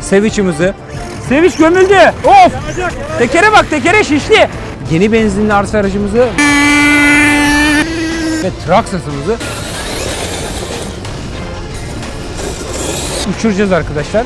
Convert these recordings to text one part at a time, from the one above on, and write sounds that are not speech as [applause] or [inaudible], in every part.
Seviç'imizi. Seviç gömüldü. Of! Tekere bak tekere şişti. Yeni benzinli arsa aracımızı ve Traksas'ımızı uçuracağız arkadaşlar.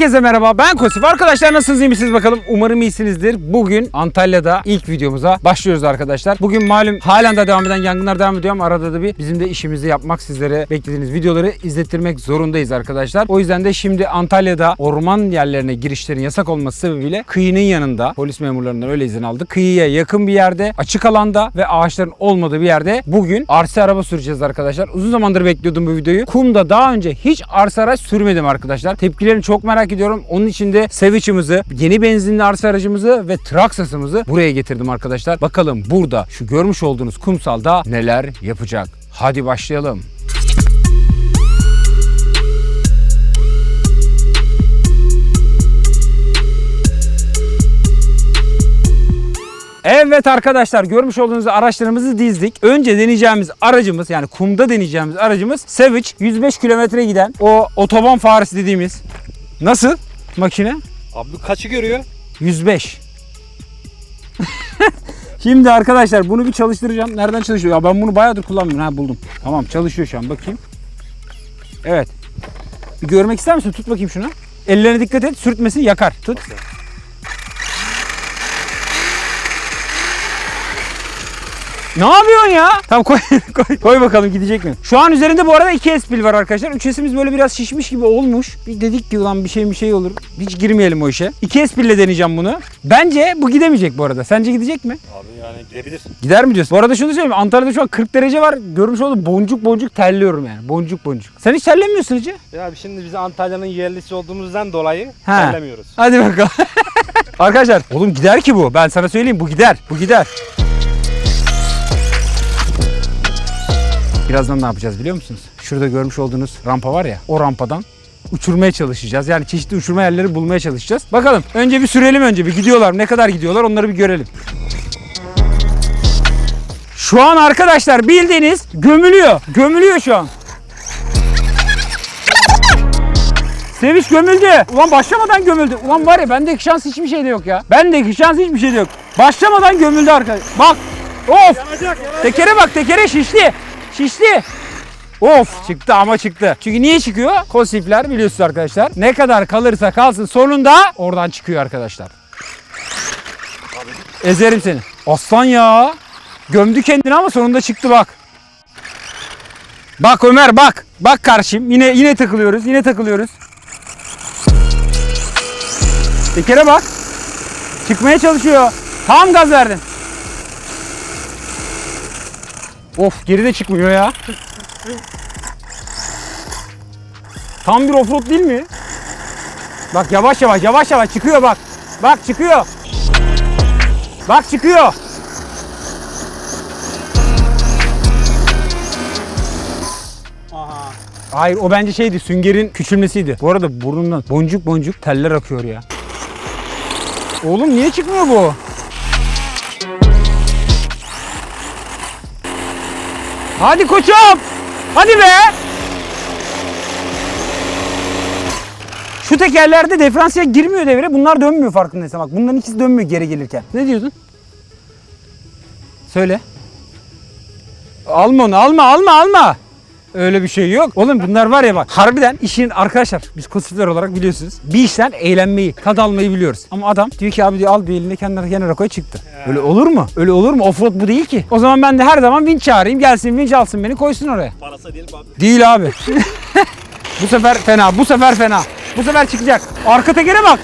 Herkese merhaba ben Kosif. Arkadaşlar nasılsınız iyi misiniz bakalım. Umarım iyisinizdir. Bugün Antalya'da ilk videomuza başlıyoruz arkadaşlar. Bugün malum halen de devam eden yangınlar devam ediyor ama arada da bir bizim de işimizi yapmak sizlere beklediğiniz videoları izlettirmek zorundayız arkadaşlar. O yüzden de şimdi Antalya'da orman yerlerine girişlerin yasak olması sebebiyle kıyının yanında polis memurlarından öyle izin aldık. Kıyıya yakın bir yerde açık alanda ve ağaçların olmadığı bir yerde bugün arsa araba süreceğiz arkadaşlar. Uzun zamandır bekliyordum bu videoyu. Kumda daha önce hiç arsa araç sürmedim arkadaşlar. Tepkilerini çok merak ediyorum. Onun için de Savic'imizi, yeni benzinli arsa aracımızı ve Traksas'ımızı buraya getirdim arkadaşlar. Bakalım burada şu görmüş olduğunuz kumsalda neler yapacak. Hadi başlayalım. Evet arkadaşlar görmüş olduğunuz araçlarımızı dizdik. Önce deneyeceğimiz aracımız yani kumda deneyeceğimiz aracımız Savage 105 kilometre giden o otoban faresi dediğimiz. Nasıl makine? Abi kaçı görüyor? 105. [laughs] Şimdi arkadaşlar bunu bir çalıştıracağım. Nereden çalışıyor? Ya ben bunu bayağıdır kullanmıyorum. Ha buldum. Tamam çalışıyor şu an bakayım. Evet. Bir görmek ister misin? Tut bakayım şunu. Ellerine dikkat et. Sürtmesin yakar. Tut. Ne yapıyorsun ya? Tamam koy, [laughs] koy, koy bakalım gidecek mi? Şu an üzerinde bu arada iki espil var arkadaşlar. Üç esimiz böyle biraz şişmiş gibi olmuş. Bir dedik ki ulan bir şey bir şey olur. Hiç girmeyelim o işe. İki espille deneyeceğim bunu. Bence bu gidemeyecek bu arada. Sence gidecek mi? Abi yani gidebilir. Gider mi diyorsun? Bu arada şunu söyleyeyim. Antalya'da şu an 40 derece var. Görmüş olduğum boncuk boncuk terliyorum yani. Boncuk boncuk. Sen hiç terlemiyorsun Hacı. Ya abi şimdi biz Antalya'nın yerlisi olduğumuzdan dolayı Ha. terlemiyoruz. Hadi bakalım. [laughs] Arkadaşlar oğlum gider ki bu. Ben sana söyleyeyim bu gider. Bu gider. Birazdan ne yapacağız biliyor musunuz? Şurada görmüş olduğunuz rampa var ya o rampadan uçurmaya çalışacağız. Yani çeşitli uçurma yerleri bulmaya çalışacağız. Bakalım önce bir sürelim önce bir gidiyorlar. Ne kadar gidiyorlar onları bir görelim. Şu an arkadaşlar bildiğiniz gömülüyor. Gömülüyor şu an. Seviş gömüldü. Ulan başlamadan gömüldü. Ulan var ya bendeki şans hiçbir şeyde yok ya. Bendeki şans hiçbir şeyde yok. Başlamadan gömüldü arkadaş. Bak. Of. Tekere bak tekere şişti. Şişti. Of çıktı ama çıktı. Çünkü niye çıkıyor? Kosifler biliyorsunuz arkadaşlar. Ne kadar kalırsa kalsın sonunda oradan çıkıyor arkadaşlar. Ezerim seni. Aslan ya. Gömdü kendini ama sonunda çıktı bak. Bak Ömer bak. Bak karşım. Yine yine takılıyoruz. Yine takılıyoruz. Tekere bak. Çıkmaya çalışıyor. Tam gaz verdin. Of geri de çıkmıyor ya. Tam bir offroad değil mi? Bak yavaş yavaş yavaş yavaş çıkıyor bak. Bak çıkıyor. Bak çıkıyor. Aha. Hayır o bence şeydi süngerin küçülmesiydi. Bu arada burnundan boncuk boncuk teller akıyor ya. Oğlum niye çıkmıyor bu? Hadi koçum. Hadi be. Şu tekerlerde diferansiyel girmiyor devre. Bunlar dönmüyor farkındaysan bak. Bunların ikisi dönmüyor geri gelirken. Ne diyorsun? Söyle. Alma onu alma alma alma. Öyle bir şey yok. Oğlum bunlar var ya bak harbiden işin arkadaşlar biz kosifler olarak biliyorsunuz. Bir işten eğlenmeyi, tad almayı biliyoruz. Ama adam diyor ki abi diyor al bir eline kendine kenara koy çıktı. Öyle olur mu? Öyle olur mu? Offroad bu değil ki. O zaman ben de her zaman vinç çağırayım. Gelsin vinç alsın beni koysun oraya. Parası değil mi abi? Değil abi. [laughs] bu sefer fena. Bu sefer fena. Bu sefer çıkacak. Arka tekere bak.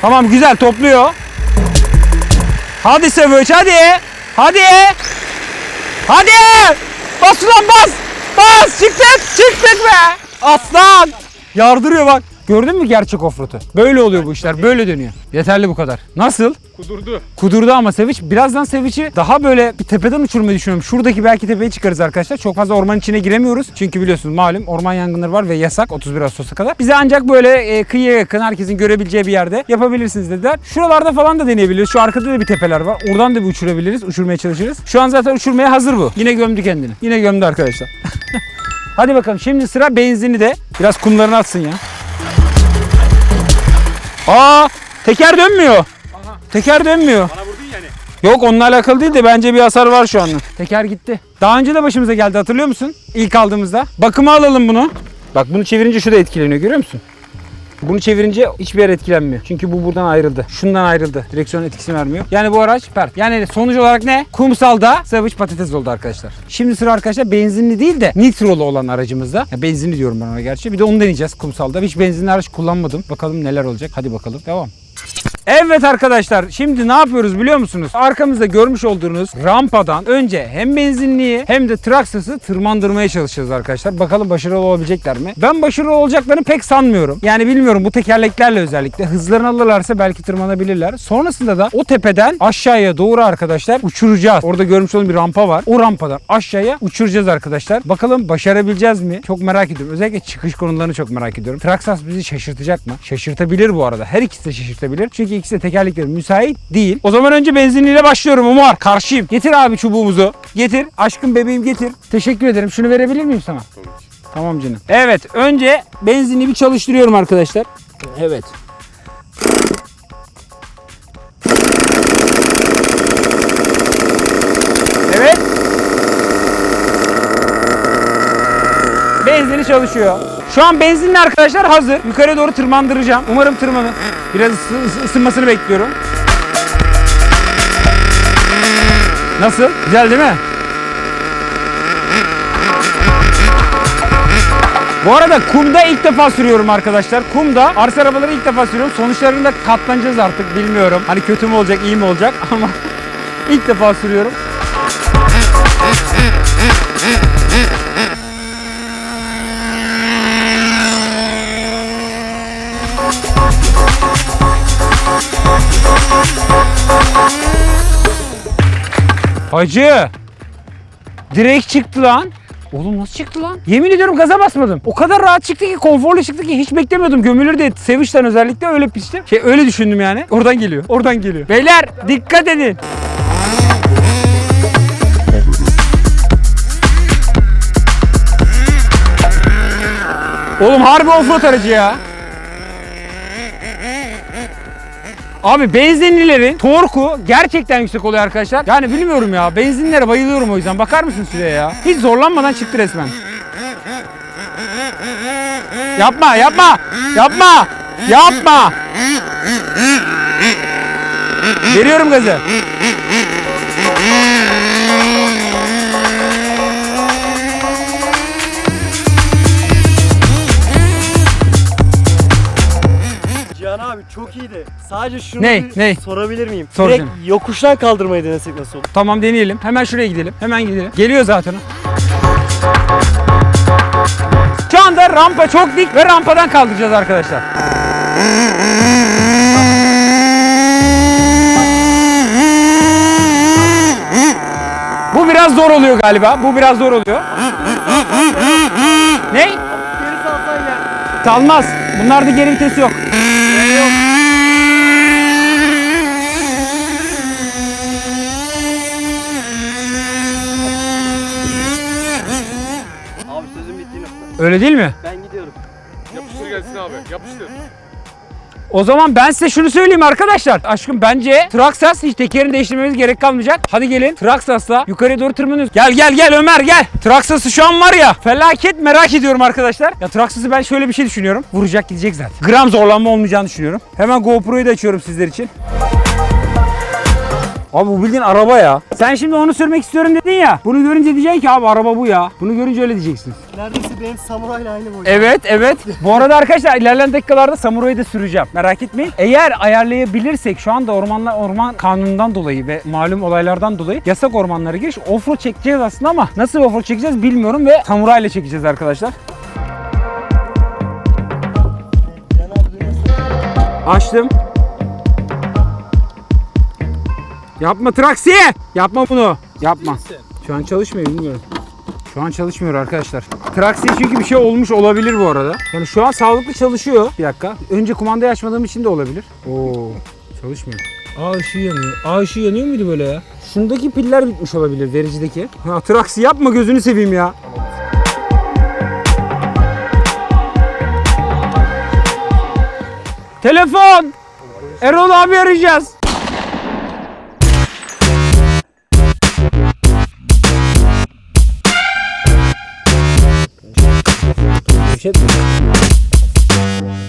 Tamam güzel topluyor. Hadi Sevinç hadi. Hadi. Hadi. Bas ulan bas. Bas çıktık. Çıktık be. Aslan. Yardırıyor bak. Gördün mü gerçek offroad'u? Böyle oluyor bu işler. Böyle dönüyor. Yeterli bu kadar. Nasıl? Kudurdu. Kudurdu ama Seviç. Birazdan Seviç'i daha böyle bir tepeden uçurmayı düşünüyorum. Şuradaki belki tepeye çıkarız arkadaşlar. Çok fazla orman içine giremiyoruz. Çünkü biliyorsunuz malum orman yangınları var ve yasak 31 Ağustos'a kadar. Bize ancak böyle e, kıyıya yakın herkesin görebileceği bir yerde yapabilirsiniz dediler. Şuralarda falan da deneyebiliriz. Şu arkada da bir tepeler var. Oradan da bir uçurabiliriz. Uçurmaya çalışırız. Şu an zaten uçurmaya hazır bu. Yine gömdü kendini. Yine gömdü arkadaşlar. [laughs] Hadi bakalım şimdi sıra benzini de biraz kumlarını atsın ya. Aa teker dönmüyor. Teker dönmüyor. Bana vurdun yani. Yok onunla alakalı değil de bence bir hasar var şu anda. Teker gitti. Daha önce de başımıza geldi hatırlıyor musun? İlk aldığımızda. Bakıma alalım bunu. Bak bunu çevirince şu da etkileniyor görüyor musun? Bunu çevirince hiçbir yer etkilenmiyor. Çünkü bu buradan ayrıldı. Şundan ayrıldı. Direksiyon etkisini vermiyor. Yani bu araç pert. Yani sonuç olarak ne? Kumsalda sıvış patates oldu arkadaşlar. Şimdi sıra arkadaşlar benzinli değil de nitrolu olan aracımızda. Ya benzinli diyorum ben ona gerçi. Bir de onu deneyeceğiz kumsalda. Hiç benzinli araç kullanmadım. Bakalım neler olacak. Hadi bakalım. Devam. Evet arkadaşlar şimdi ne yapıyoruz biliyor musunuz? Arkamızda görmüş olduğunuz rampadan önce hem benzinliği hem de Traxxas'ı tırmandırmaya çalışacağız arkadaşlar. Bakalım başarılı olabilecekler mi? Ben başarılı olacaklarını pek sanmıyorum. Yani bilmiyorum bu tekerleklerle özellikle hızlarını alırlarsa belki tırmanabilirler. Sonrasında da o tepeden aşağıya doğru arkadaşlar uçuracağız. Orada görmüş olduğum bir rampa var. O rampadan aşağıya uçuracağız arkadaşlar. Bakalım başarabileceğiz mi? Çok merak ediyorum. Özellikle çıkış konularını çok merak ediyorum. Traxxas bizi şaşırtacak mı? Şaşırtabilir bu arada. Her ikisi de şaşırtabilir. Çünkü ikisi de tekerlekleri müsait değil. O zaman önce benzinliyle başlıyorum Umar. Karşıyım. Getir abi çubuğumuzu. Getir. Aşkım bebeğim getir. Teşekkür ederim. Şunu verebilir miyim sana? Tamam canım. Evet. Önce benzinli bir çalıştırıyorum arkadaşlar. Evet. Evet. Benzini çalışıyor. Şu an benzinli arkadaşlar hazır. Yukarı doğru tırmandıracağım. Umarım tırmanır. Biraz ısı- ısı- ısınmasını bekliyorum. Nasıl? Güzel değil mi? Bu arada kumda ilk defa sürüyorum arkadaşlar. Kumda arsa arabaları ilk defa sürüyorum. Sonuçlarında katlanacağız artık bilmiyorum. Hani kötü mü olacak iyi mi olacak [laughs] ama ilk defa sürüyorum. Hacı. Direkt çıktı lan. Oğlum nasıl çıktı lan? Yemin ediyorum gaza basmadım. O kadar rahat çıktı ki, konforlu çıktı ki hiç beklemiyordum. Gömülür diye Sevinç'ten özellikle öyle pistim. Şey öyle düşündüm yani. Oradan geliyor. Oradan geliyor. Beyler dikkat edin. Oğlum harbi offroad aracı ya. Abi benzinlilerin torku gerçekten yüksek oluyor arkadaşlar. Yani bilmiyorum ya. Benzinlere bayılıyorum o yüzden. Bakar mısın şuraya ya? Hiç zorlanmadan çıktı resmen. Yapma, yapma. Yapma. Yapma. Veriyorum gazı. Sadece şunu Ney, bir ney? sorabilir miyim? Sor Direkt yokuştan kaldırmayı denesek nasıl olur? Tamam deneyelim. Hemen şuraya gidelim. Hemen gidelim. Geliyor zaten. o. Şu anda rampa çok dik ve rampadan kaldıracağız arkadaşlar. Bu biraz zor oluyor galiba. Bu biraz zor oluyor. ne? Geri salsan ya. Salmaz. Bunlarda geri vites yok. Öyle değil mi? Ben gidiyorum. Yapıştır gelsin abi. Yapıştır. O zaman ben size şunu söyleyeyim arkadaşlar. Aşkım bence Traxxas hiç tekerini değiştirmemiz gerek kalmayacak. Hadi gelin Traxxas'la yukarıya doğru tırmanıyoruz. Gel gel gel Ömer gel. Traxxas'ı şu an var ya felaket merak ediyorum arkadaşlar. Ya Traxxas'ı ben şöyle bir şey düşünüyorum. Vuracak gidecek zaten. Gram zorlanma olmayacağını düşünüyorum. Hemen GoPro'yu da açıyorum sizler için. Abi bu bildiğin araba ya. Sen şimdi onu sürmek istiyorum dedin ya. Bunu görünce diyeceksin ki abi araba bu ya. Bunu görünce öyle diyeceksiniz. Neredeyse benim samurayla aynı boyda. Evet evet. Bu arada arkadaşlar ilerleyen dakikalarda samurayı da süreceğim. Merak etmeyin. Eğer ayarlayabilirsek şu anda ormanlar orman kanunundan dolayı ve malum olaylardan dolayı yasak ormanlara giriş offroad çekeceğiz aslında ama nasıl offroad çekeceğiz bilmiyorum ve samurayla çekeceğiz arkadaşlar. Açtım. Yapma Traksi! Yapma bunu. Yapma. Şu an çalışmıyor bilmiyorum. Şu an çalışmıyor arkadaşlar. Traksi çünkü bir şey olmuş olabilir bu arada. Yani şu an sağlıklı çalışıyor. Bir dakika. Önce kumandayı açmadığım için de olabilir. Oo, çalışmıyor. Aa ışığı yanıyor. Aa ışığı yanıyor muydu böyle ya? Şundaki piller bitmiş olabilir vericideki. Ha Traksi yapma gözünü seveyim ya. Telefon! Erol abi arayacağız.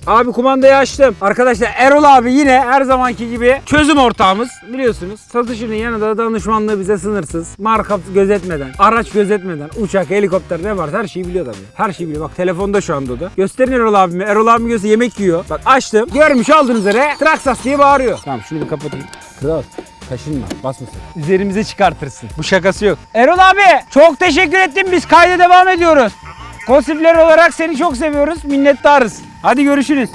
Abi kumandayı açtım. Arkadaşlar Erol abi yine her zamanki gibi çözüm ortağımız. Biliyorsunuz satışının yanında danışmanlığı bize sınırsız. Marka gözetmeden, araç gözetmeden, uçak, helikopter ne varsa her şeyi biliyor tabii. Her şeyi biliyor. Bak telefonda şu anda o da. Gösterin Erol abime. Erol abim gözü yemek yiyor. Bak açtım. Görmüş aldığınız üzere Traksas diye bağırıyor. Tamam şunu bir kapatayım. Kral. Kaşınma, basma sen. Üzerimize çıkartırsın. Bu şakası yok. Erol abi çok teşekkür ettim. Biz kayda devam ediyoruz. Kosifler olarak seni çok seviyoruz. Minnettarız. Hadi görüşürüz.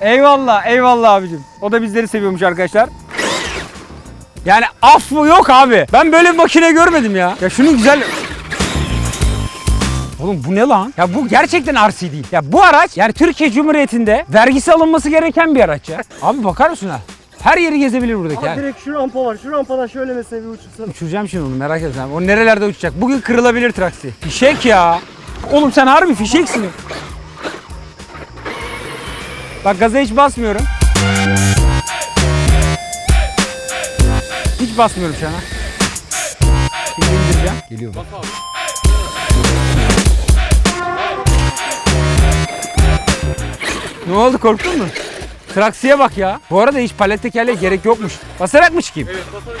Eyvallah, eyvallah abicim. O da bizleri seviyormuş arkadaşlar. Yani affı yok abi. Ben böyle bir makine görmedim ya. Ya şunun güzel... Oğlum bu ne lan? Ya bu gerçekten RC değil. Ya bu araç yani Türkiye Cumhuriyeti'nde vergisi alınması gereken bir araç ya. Abi bakar mısın ha? Her yeri gezebilir buradaki Ama yani. direkt şu rampa var. Şu rampadan şöyle mesela bir uçursana. Uçuracağım şimdi onu merak etme. O nerelerde uçacak? Bugün kırılabilir traksi. Fişek ya. Oğlum sen harbi fişeksin. Bak gaza hiç basmıyorum. Hiç basmıyorum şu an. ha. Şimdi indireceğim. Geliyor bak. Ne oldu korktun mu? Traksiye bak ya. Bu arada hiç palet tekerleğe gerek yokmuş. Basarak mı çıkayım? Evet basarak.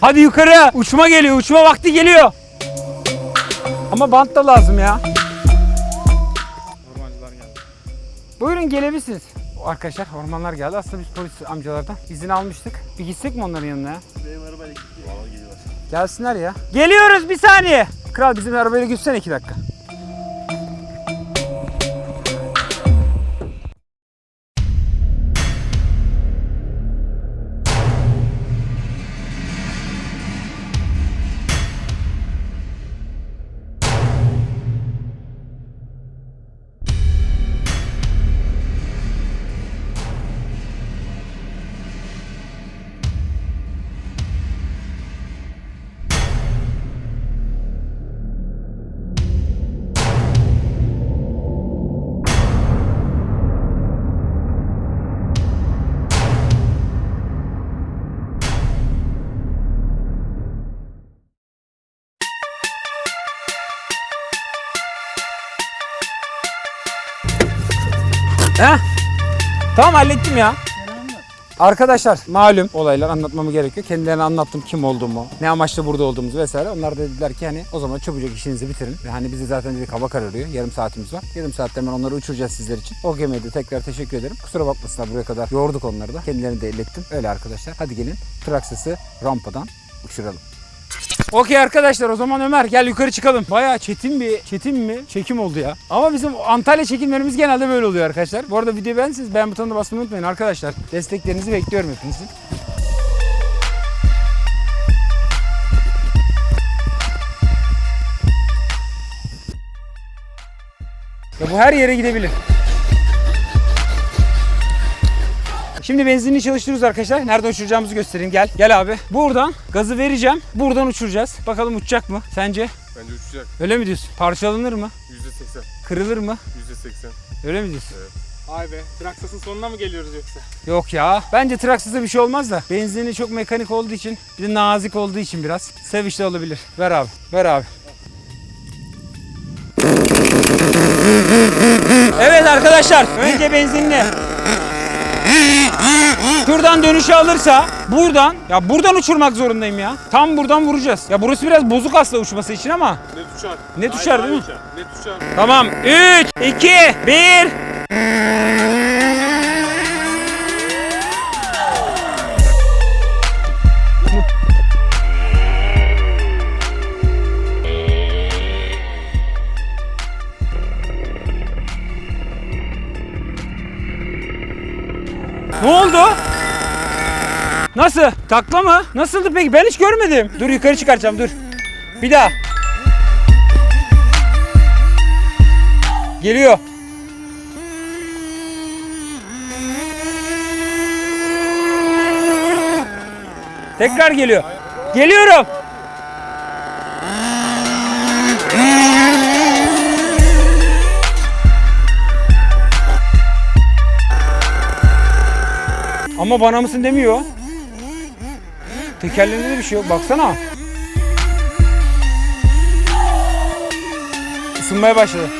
Hadi yukarı. Uçma geliyor. Uçma vakti geliyor. Ama bant da lazım ya. Ormancılar geldi. Buyurun gelebilirsiniz. Arkadaşlar ormanlar geldi. Aslında biz polis amcalardan izin almıştık. Bir gitsek mi onların yanına ya? Benim arabayla gidiyorlar. Gelsinler ya. Geliyoruz bir saniye. Kral bizim arabayla gitsene iki dakika. Heh. Tamam hallettim ya. Arkadaşlar malum olaylar anlatmamı gerekiyor. Kendilerine anlattım kim olduğumu, ne amaçla burada olduğumuzu vesaire. Onlar da dediler ki hani o zaman çabucak işinizi bitirin. Ve hani bizi zaten dedik hava kararıyor. Yarım saatimiz var. Yarım saatte hemen onları uçuracağız sizler için. O gemiye de tekrar teşekkür ederim. Kusura bakmasınlar buraya kadar yorduk onları da. Kendilerini de ilettim. Öyle arkadaşlar. Hadi gelin Traksis'i rampadan uçuralım. Okey arkadaşlar o zaman Ömer gel yukarı çıkalım. Bayağı çetin bir çetin mi çekim oldu ya. Ama bizim Antalya çekimlerimiz genelde böyle oluyor arkadaşlar. Bu arada videoyu beğendiyseniz beğen butonuna basmayı unutmayın arkadaşlar. Desteklerinizi bekliyorum hepinizin. Ya bu her yere gidebilir. Şimdi benzinini çalıştırıyoruz arkadaşlar. Nerede uçuracağımızı göstereyim. Gel. Gel abi. Buradan gazı vereceğim. Buradan uçuracağız. Bakalım uçacak mı? Sence? Bence uçacak. Öyle mi diyorsun? Parçalanır mı? %80. Kırılır mı? %80. Öyle mi diyorsun? Ay be, Traksas'ın sonuna mı geliyoruz yoksa? Yok ya. Bence traksızda bir şey olmaz da. Benzini çok mekanik olduğu için, bir de nazik olduğu için biraz. Sevişte olabilir. Ver abi. Ver abi. Evet arkadaşlar. Önce benzinli. Şuradan dönüşü alırsa buradan ya buradan uçurmak zorundayım ya. Tam buradan vuracağız. Ya burası biraz bozuk aslında uçması için ama. Net uçar. Net uçar değil mi? Net uçar. Tamam. 3 2 1 Nasıl? Takla mı? Nasıldı peki? Ben hiç görmedim. Dur yukarı çıkaracağım dur. Bir daha. Geliyor. Tekrar geliyor. Geliyorum. Ama bana mısın demiyor. Tekerlerinde de bir şey yok. Baksana. Isınmaya başladı.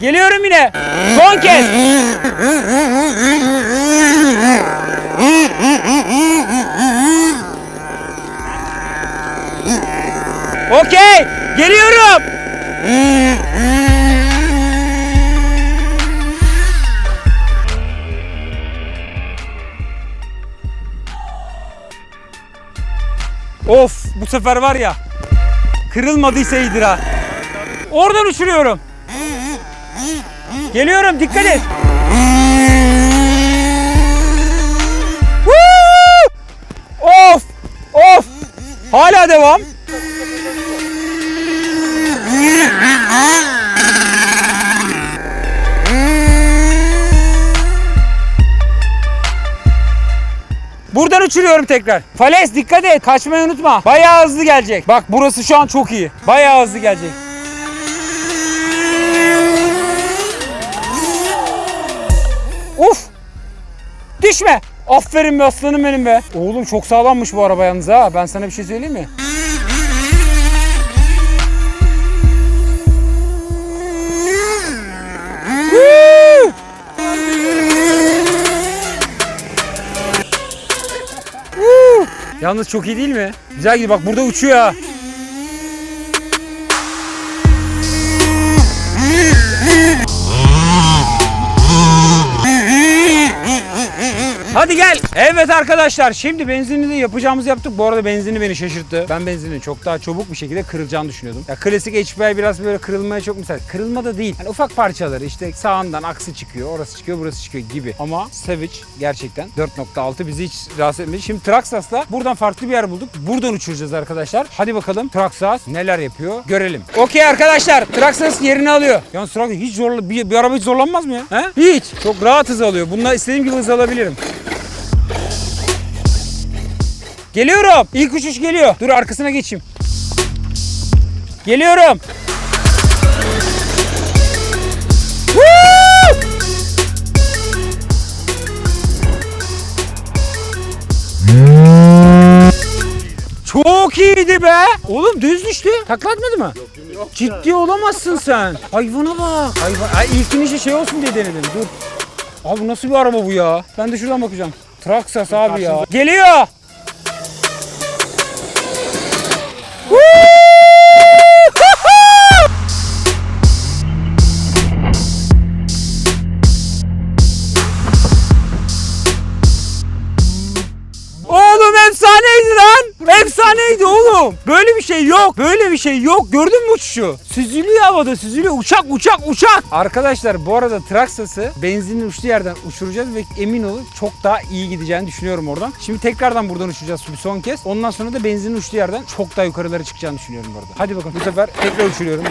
Geliyorum yine. Son kez. Okey. Geliyorum. Of bu sefer var ya kırılmadıysa iyidir ha. Oradan uçuruyorum. Geliyorum dikkat et. Of! Of! Hala devam. Buradan uçuruyorum tekrar. Fales dikkat et. Kaçmayı unutma. Bayağı hızlı gelecek. Bak burası şu an çok iyi. Bayağı hızlı gelecek. Uf! Düşme. Aferin be aslanım benim be. Oğlum çok sağlammış bu araba yalnız ha. Ben sana bir şey söyleyeyim mi? Yalnız çok iyi değil mi? Güzel gidiyor. Bak burada uçuyor ha. Hadi gel. Evet arkadaşlar şimdi benzinini de yapacağımızı yaptık. Bu arada benzini beni şaşırttı. Ben benzinin çok daha çabuk bir şekilde kırılacağını düşünüyordum. Ya klasik HPI biraz böyle kırılmaya çok müsait. Kırılma da değil. Hani ufak parçaları işte sağından aksı çıkıyor, orası çıkıyor, burası çıkıyor gibi. Ama Savage gerçekten 4.6 bizi hiç rahatsız etmedi. Şimdi Traxxas'la buradan farklı bir yer bulduk. Buradan uçuracağız arkadaşlar. Hadi bakalım Traxxas neler yapıyor görelim. Okey arkadaşlar Traxxas yerini alıyor. Yalnız Traxxas hiç zorla bir, bir araba hiç zorlanmaz mı ya? He? Hiç. Çok rahat hız alıyor. Bununla istediğim gibi hız alabilirim. Geliyorum. İlk uçuş geliyor. Dur arkasına geçeyim. Geliyorum. Çok iyiydi be. Oğlum düz düştü. Taklatmadı mı? Ciddi olamazsın sen. Hayvana bak. Hayvan. Ay, ilk inişi şey olsun diye denedim. Dur. Abi nasıl bir araba bu ya? Ben de şuradan bakacağım. Traksas abi ya. Geliyor. [laughs] Oğlum efsaneydi lan. Efsaneydi oğlum. Böyle bir şey yok. Böyle bir şey yok. Gördün mü uçuşu? Süzülüyor havada süzülüyor. Uçak uçak uçak. Arkadaşlar bu arada Traksas'ı benzinin uçtuğu yerden uçuracağız ve emin olun çok daha iyi gideceğini düşünüyorum oradan. Şimdi tekrardan buradan uçacağız bir son kez. Ondan sonra da benzinin uçtuğu yerden çok daha yukarılara çıkacağını düşünüyorum bu arada. Hadi bakalım bu sefer tekrar uçuruyorum.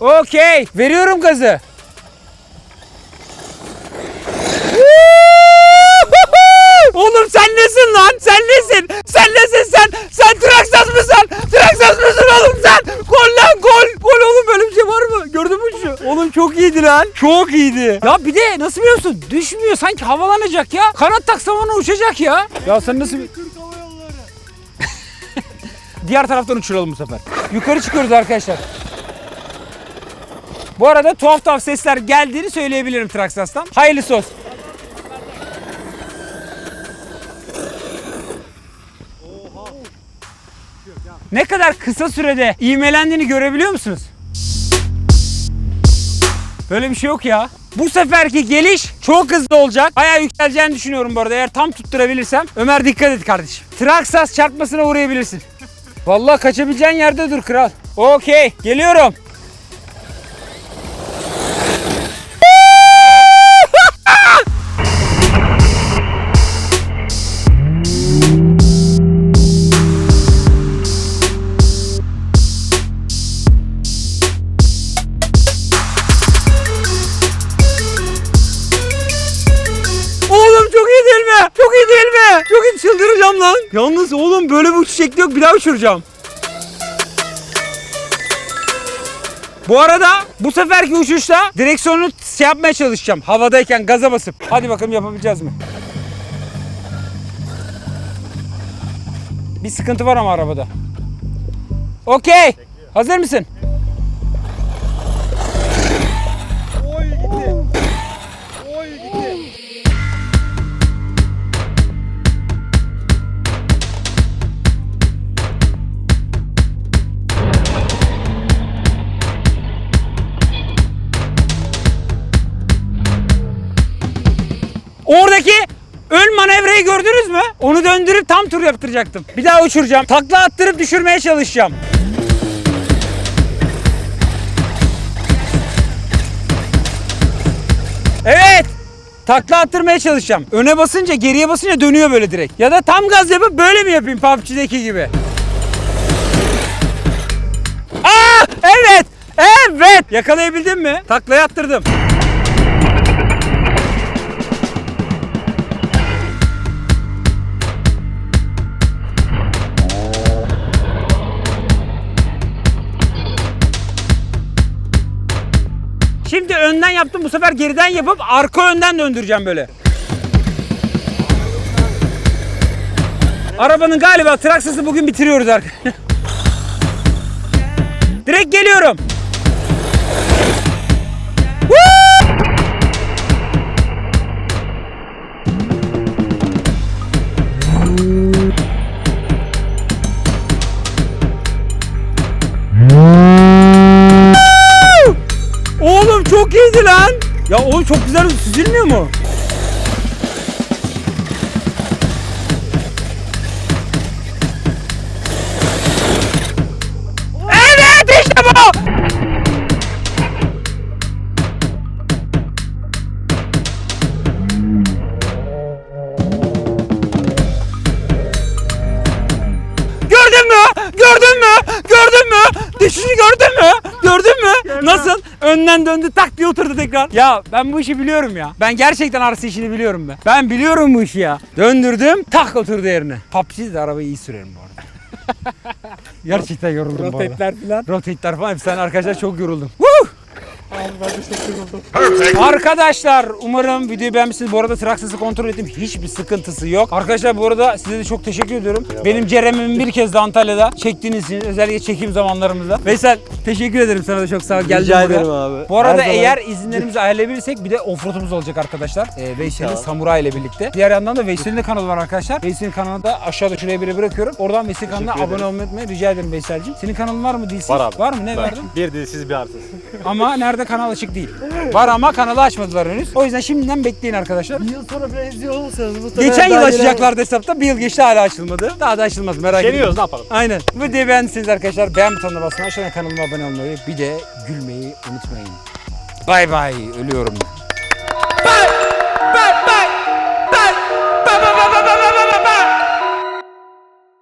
Okey. Veriyorum gazı. Oğlum sen nesin lan? Sen nesin? Sen nesin sen? Sen Traksas mısın? Traksas mısın oğlum sen? Gol lan gol. Gol oğlum böyle bir şey var mı? Gördün mü şu? Oğlum çok iyiydi lan. Çok iyiydi. Ya bir de nasıl biliyorsun? Düşmüyor sanki havalanacak ya. Kanat taksam ona uçacak ya. Ya sen nasıl. [laughs] Diğer taraftan uçuralım bu sefer. Yukarı çıkıyoruz arkadaşlar. Bu arada tuhaf tuhaf sesler geldiğini söyleyebilirim Traksas'tan. Hayırlısı olsun. Ne kadar kısa sürede ivmelendiğini görebiliyor musunuz? Böyle bir şey yok ya. Bu seferki geliş çok hızlı olacak. Bayağı yükseleceğini düşünüyorum bu arada. Eğer tam tutturabilirsem. Ömer dikkat et kardeşim. Traksas çarpmasına uğrayabilirsin. Vallahi kaçabileceğin yerde dur kral. Okey geliyorum. Yalnız oğlum böyle bir uçuş şekli yok bir daha uçuracağım. Bu arada bu seferki uçuşta direksiyonu şey yapmaya çalışacağım. Havadayken gaza basıp. Hadi bakalım yapabileceğiz mi? Bir sıkıntı var ama arabada. Okey. Hazır mısın? Oradaki ön manevrayı gördünüz mü? Onu döndürüp tam tur yaptıracaktım. Bir daha uçuracağım. Takla attırıp düşürmeye çalışacağım. Evet. Takla attırmaya çalışacağım. Öne basınca geriye basınca dönüyor böyle direkt. Ya da tam gaz yapıp böyle mi yapayım PUBG'deki gibi? Aa! Evet! Evet! Yakalayabildim mi? Taklayı attırdım. Önden yaptım bu sefer geriden yapıp arka önden döndüreceğim böyle. Arabanın galiba traksası bugün bitiriyoruz arkadaşlar. [laughs] Direkt geliyorum. İyiydi lan. Ya oğlum çok güzel süzülmüyor mu? Önden döndü tak diye oturdu tekrar. Ya ben bu işi biliyorum ya. Ben gerçekten arası işini biliyorum ben. Ben biliyorum bu işi ya. Döndürdüm tak oturdu yerine. PUBG'de de arabayı iyi sürerim bu arada. [laughs] gerçekten yoruldum bu arada. Rotetler falan. Rotate'ler falan efsane arkadaşlar çok yoruldum. Woo! Abi ben de çok yoruldum. Arkadaşlar umarım videoyu beğenmişsiniz. Bu arada traksası kontrol ettim. Hiçbir sıkıntısı yok. Arkadaşlar bu arada size de çok teşekkür ediyorum. Benim Cerem'imi bir kez de Antalya'da çektiğiniz için özellikle çekim zamanlarımızda. Veysel teşekkür ederim sana da çok sağ ol. Geldin Rica buraya. ederim abi. Bu arada Her zaman- eğer izinlerimizi ayarlayabilirsek bir de offroad'umuz olacak arkadaşlar. Ee, Veysel'in Samuray ile birlikte. Diğer yandan da Veysel'in de kanalı var arkadaşlar. Veysel'in kanalını da aşağıda şuraya bir bırakıyorum. Oradan Veysel kanalına abone olmayı unutmayın. Rica ederim Veysel'cim. Senin kanalın var mı değilsin? Var abi. Var mı? Ne verdin? Bir dilsiz bir arsız. Ama nerede kanal açık değil. Var ama kanalı açmadılar henüz. O yüzden şimdiden bekleyin arkadaşlar. Bir yıl sonra falan izliyor olursanız bu sefer Geçen yıl açacaklardı hesapta. Bir yıl geçti hala açılmadı. Daha da açılmaz merak etmeyin. Geliyoruz ne yapalım? Aynen. Bu videoyu beğendiyseniz arkadaşlar beğen butonuna basmayı, aşağıdan kanalıma abone olmayı, bir de gülmeyi unutmayın. Bay bay. Ölüyorum.